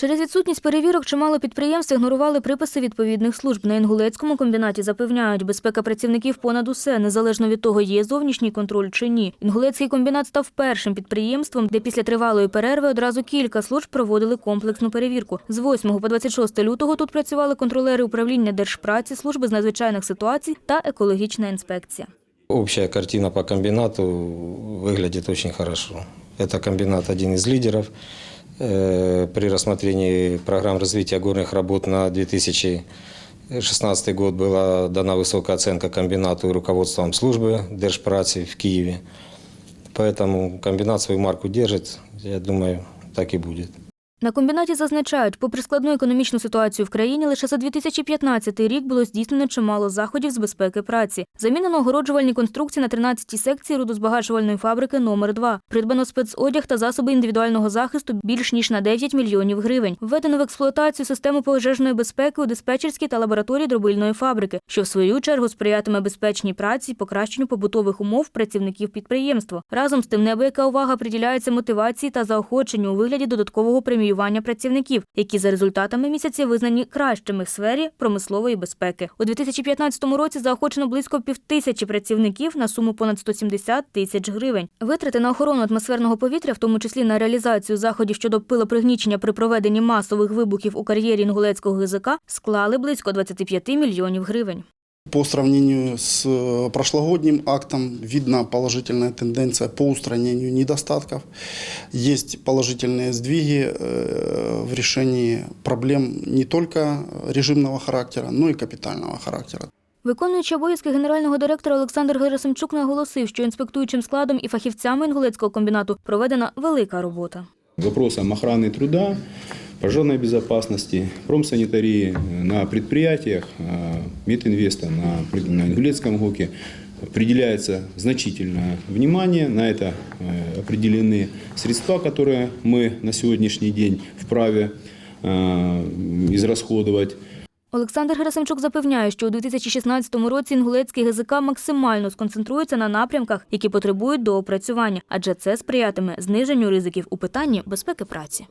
Через відсутність перевірок чимало підприємств ігнорували приписи відповідних служб. На Інгулецькому комбінаті запевняють, безпека працівників понад усе, незалежно від того, є зовнішній контроль чи ні. Інгулецький комбінат став першим підприємством, де після тривалої перерви одразу кілька служб проводили комплексну перевірку. З 8 по 26 лютого тут працювали контролери управління держпраці, служби з надзвичайних ситуацій та екологічна інспекція. Общая картина по комбинату выглядит очень хорошо. Это комбинат один из лидеров. Э, При рассмотрении программ развития горных работ на 2016 год была дана высокая оценка комбинату руководством службы Держпрацы в Киеве. Поэтому комбинат свою марку держит. Я думаю, так и будет. На комбінаті зазначають, попри складну економічну ситуацію в країні, лише за 2015 рік було здійснено чимало заходів з безпеки праці. Замінено огороджувальні конструкції на 13-й секції рудозбагачувальної фабрики номер 2 Придбано спецодяг та засоби індивідуального захисту більш ніж на 9 мільйонів гривень. Введено в експлуатацію систему пожежної безпеки у диспетчерській та лабораторії дробильної фабрики, що в свою чергу сприятиме безпечній праці і покращенню побутових умов працівників підприємства. Разом з тим неабияка увага приділяється мотивації та заохоченню у вигляді додаткового преміювання працівників, які за результатами місяця визнані кращими в сфері промислової безпеки. У 2015 році заохочено близько півтисячі працівників на суму понад 170 тисяч гривень. Витрати на охорону атмосферного повітря, в тому числі на реалізацію заходів щодо пилопригнічення при проведенні масових вибухів у кар'єрі інгулецького ГЗК, склали близько 25 мільйонів гривень. По сравнению с э, прошлогодним актом видна положительная тенденция по устранению недостатков. Есть положительные сдвиги э, в решении проблем не только режимного характера, но и капитального характера. Виконуючи обов'язки генерального директора Олександр Герасимчук наголосив, що інспектуючим складом і фахівцями інгулецького комбінату проведена велика робота. Вопросам охраны труда, пожарной безопасности, промсанитарии на предприятиях э, Мединвеста на, пред- на Ингулецком ГОКе определяется значительное внимание. На это э, определены средства, которые мы на сегодняшний день вправе э, израсходовать. Олександр Герасимчук запевняє, що у 2016 році інгулецький ГЗК максимально сконцентрується на напрямках, які потребують доопрацювання, адже це сприятиме зниженню ризиків у питанні безпеки праці.